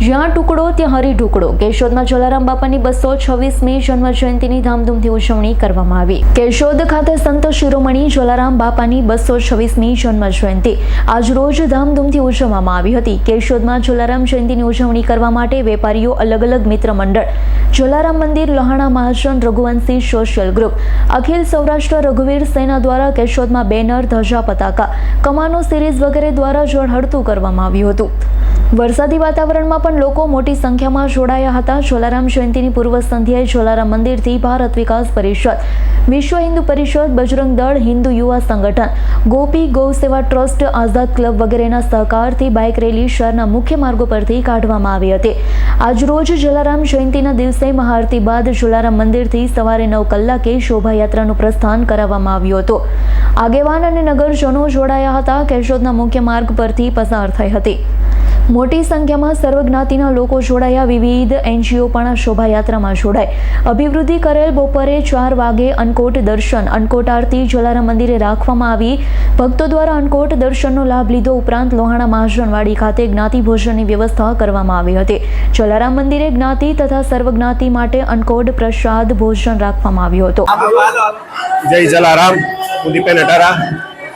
જ્યાં ટુકડો ત્યાં હરી ઢુકડો. કેશોદમાં જલારામ બાપાની બસો છવ્વીસમી જન્મ જયંતિની ધામધૂમથી ઉજવણી કરવામાં આવી. કેશોદ ખાતે સંત શિરોમણી જલારામ બાપાની બસો છવ્વીસમી જન્મ જયંતિ આજરોજ ધામધૂમથી ઉજવવામાં આવી હતી. કેશોદમાં જલારામ જયંતિની ઉજવણી કરવા માટે વેપારીઓ અલગ અલગ મિત્ર મંડળ. જલારામ મંદિર, લહાણા મહાજન, રઘુવંશી સોશિયલ ગ્રુપ અખિલ સૌરાષ્ટ્ર રઘુવીર સેના દ્વારા કેશોદમાં બેનર, ધજા, પતાકા. કમાનો સિરીઝ વગેરે દ્વારા ઝળહળતું કરવામાં આવ્યું હતું. વરસાદી વાતાવરણમાં પણ લોકો મોટી સંખ્યામાં જોડાયા હતા. જલારામ જયંતિની પૂર્વ સંધ્યાએ જલારામ મંદિરથી ભારત વિકાસ પરિષદ, વિશ્વ હિન્દુ પરિષદ, બજરંગ દળ, હિન્દુ યુવા સંગઠન, ગોપી ગૌ સેવા ટ્રસ્ટ, આઝાદ ક્લબ વગેરેના સહકારથી બાઇક રેલી શહેરના મુખ્ય માર્ગો પરથી કાઢવામાં આવી હતી. આજરોજ જલારામ જયંતિના દિવસે મહાઆરતી બાદ જલારામ મંદિરથી સવારે નવ કલાકે શોભાયાત્રાનું પ્રસ્થાન કરાવવામાં આવ્યું હતું. આગેવાન અને નગરજનો જોડાયા હતા. કેશોદના મુખ્ય માર્ગ પરથી પસાર થઈ હતી. મોટી સંખ્યામાં સર્વજ્ઞાતિના લોકો જોડાયા. વિવિધ એનજીઓ પણ શોભાયાત્રામાં જોડાય. અભિવૃદ્ધિ કરેલ બપોરે ચાર વાગે અન્નકોટ દર્શન, અન્નકોટ આરતી, જલારામ મંદિરે રાખવામાં આવી. ભક્તો દ્વારા અન્નકોટ દર્શનનો લાભ લીધો. ઉપરાંત લોહાણા મહાજનવાડી ખાતે જ્ઞાતિ ભોજનની વ્યવસ્થા કરવામાં આવી હતી. જલારામ મંદિરે જ્ઞાતિ તથા સર્વજ્ઞાતિ માટે અન્નકોટ પ્રસાદ ભોજન રાખવામાં આવ્યું હતું. જય જલારામ.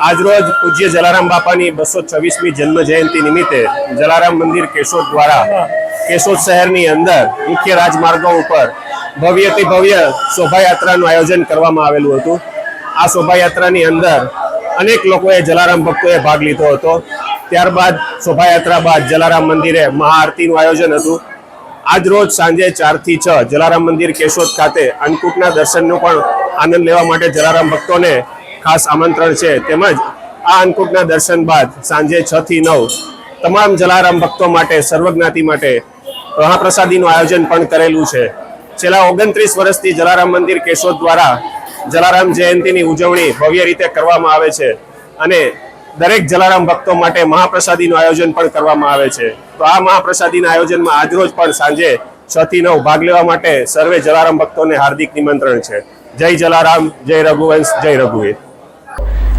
આજરોજ પૂજ્ય જલારામ બાપાની બસો છવ્વીસમી જન્મ જયંતિ નિમિત્તે જલારામ મંદિર કેશોદ દ્વારા કેશોદ શહેરની અંદર મુખ્ય રાજમાર્ગો ઉપર ભવ્યથી ભવ્ય શોભાયાત્રાનું આયોજન કરવામાં આવેલું હતું. આ શોભાયાત્રાની અંદર અનેક લોકોએ જલારામ ભક્તોએ ભાગ લીધો હતો. ત્યારબાદ શોભાયાત્રા બાદ જલારામ મંદિરે મહાઆરતીનું આયોજન હતું. આજ રોજ સાંજે ચારથી છ જલારામ મંદિર કેશોદ ખાતે અન્નકૂટના દર્શનનો પણ આનંદ લેવા માટે જલારામ ભક્તોને ખાસ આમંત્રણ છે. તેમજ આ અન્નકૂટના દર્શન બાદ સાંજે છ થી નવ તમામ જલારામ ભક્તો માટે, સર્વજ્ઞાતિ માટે મહાપ્રસાદીનું આયોજન પણ કરેલું છે. છેલ્લા ઓગણત્રીસ વર્ષથી જલારામ મંદિર કેશોદ દ્વારા જલારામ જયંતિની ઉજવણી ભવ્ય રીતે કરવામાં આવે છે અને દરેક જલારામ ભક્તો માટે મહાપ્રસાદીનું આયોજન પણ કરવામાં આવે છે. તો આ મહાપ્રસાદીના આયોજનમાં આજરોજ પણ સાંજે છ થી નવ ભાગ લેવા માટે સર્વે જલારામ ભક્તોને હાર્દિક નિમંત્રણ છે. જય જલારામ, જય રઘુવંશ, જય રઘુવીર.